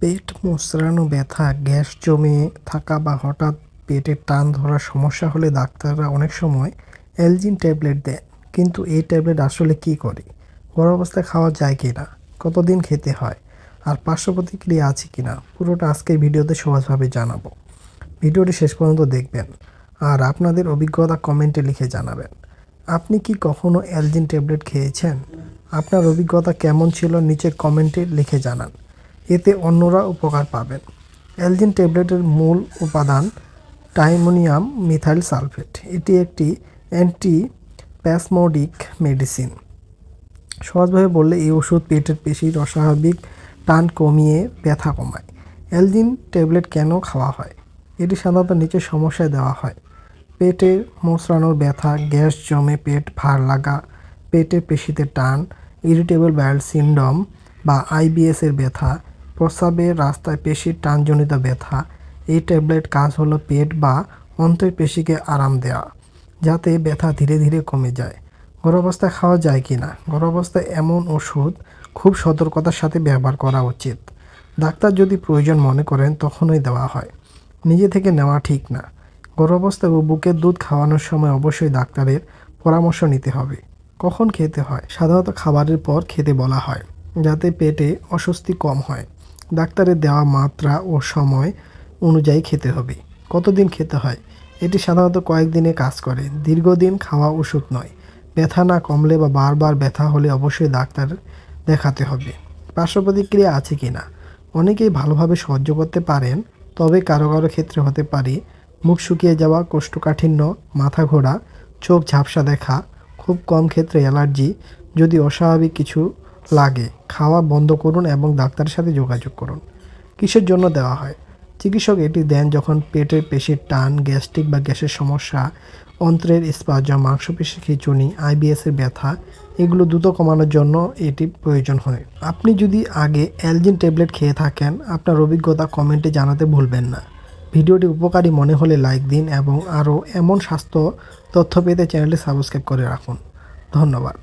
পেট মোচড়ানো ব্যথা, গ্যাস জমে থাকা বা হঠাৎ পেটে টান ধরার সমস্যা হলে ডাক্তাররা অনেক সময় অ্যালজিন ট্যাবলেট দেন। কিন্তু এই ট্যাবলেট আসলে কী করে? গর্ভাবস্থায় খাওয়া যায় কি না? কতদিন খেতে হয়? আর পার্শ্ব প্রতিক্রিয়া আছে কি না? পুরোটা আজকের ভিডিওতে সহজভাবে জানাব। ভিডিওটি শেষ পর্যন্ত দেখবেন। আর আপনাদের অভিজ্ঞতা কমেন্টে লিখে জানাবেন। আপনি কি কখনো অ্যালজিন ট্যাবলেট খেয়েছেন? আপনার অভিজ্ঞতা কেমন ছিল? নিচে কমেন্টে লিখে জানান। এতে অন্যরা উপকার পাবেন। অ্যালজিন ট্যাবলেটের মূল উপাদান টাইমোনিয়াম মিথাইল সালফেট। এটি একটি অ্যান্টি প্যাসমোডিক মেডিসিন। সহজভাবে বললে এই ওষুধ পেটের পেশির অস্বাভাবিক টান কমিয়ে ব্যথা কমায়। অ্যালজিন ট্যাবলেট কেন খাওয়া হয়? এটি সাধারণত নিচের সমস্যায় দেওয়া হয়। পেটে মোচড়ানোর ব্যথা, গ্যাস জমে পেট ভার লাগা, পেটের পেশিতে টান, ইরিটেবল বায়াল সিন্ড্রোম বা আইবিএস এর ব্যথা প্রস্রাবের রাস্তায় পেশির টানজনিত ব্যথা। এই ট্যাবলেট কাজ হলো পেট বা অন্তের পেশিকে আরাম দেওয়া যাতে ব্যথা ধীরে ধীরে কমে যায়। গর্ভাবস্থায় খাওয়া যায় কি না গর্ভাবস্থায় এমন ওষুধ খুব সতর্কতার সাথে ব্যবহার করা উচিত। ডাক্তার যদি প্রয়োজন মনে করেন, তখনই দেওয়া হয়। নিজে থেকে নেওয়া ঠিক না। গর্ভাবস্থায় ও বুকের দুধ খাওয়ানোর সময় অবশ্যই ডাক্তারের পরামর্শ নিতে হবে। কখন খেতে হয়? সাধারণত খাবারের পর খেতে বলা হয়, যাতে পেটে অস্বস্তি কম হয়। ডাক্তারের দেওয়া মাত্রা ও সময় অনুযায়ী খেতে হবে। কতদিন খেতে হয়? এটি সাধারণত কয়েকদিনে কাজ করে। দীর্ঘদিন খাওয়া ওষুধ নয়। ব্যথা না কমলে বা বারবার ব্যথা হলে অবশ্যই ডাক্তার দেখাতে হবে। পার্শ্ব প্রতিক্রিয়া আছে কি না? অনেকেই ভালোভাবে সহ্য করতে পারেন, তবে কারও কারও ক্ষেত্রে হতে পারে। মুখ শুকিয়ে যাওয়া, কোষ্ঠকাঠিন্য, মাথা ঘোরা, চোখ ঝাপসা দেখা, খুব কম ক্ষেত্রে অ্যালার্জি, যদি অস্বাভাবিক কিছু লাগে। খাওয়া বন্ধ করুন এবং ডাক্তারের সাথে যোগাযোগ করুন। কিসের জন্য দেওয়া হয়? চিকিৎসক এটি দেন যখন পেটের পেশির টান, গ্যাস্ট্রিক বা গ্যাসের সমস্যা, অন্ত্রের স্পাজম মাংসপেশির খিঁচুনি, আইবিএস এর ব্যথা, এগুলো দ্রুত কমানোর জন্য এটি প্রয়োজন হয়। আপনি যদি আগে অ্যালজিন ট্যাবলেট খেয়ে থাকেন, আপনার অভিজ্ঞতা কমেন্টে জানাতে ভুলবেন না। ভিডিওটি উপকারী মনে হলে লাইক দিন এবং আরও এমন স্বাস্থ্য তথ্য পেতে চ্যানেলটি সাবস্ক্রাইব করে রাখুন। ধন্যবাদ।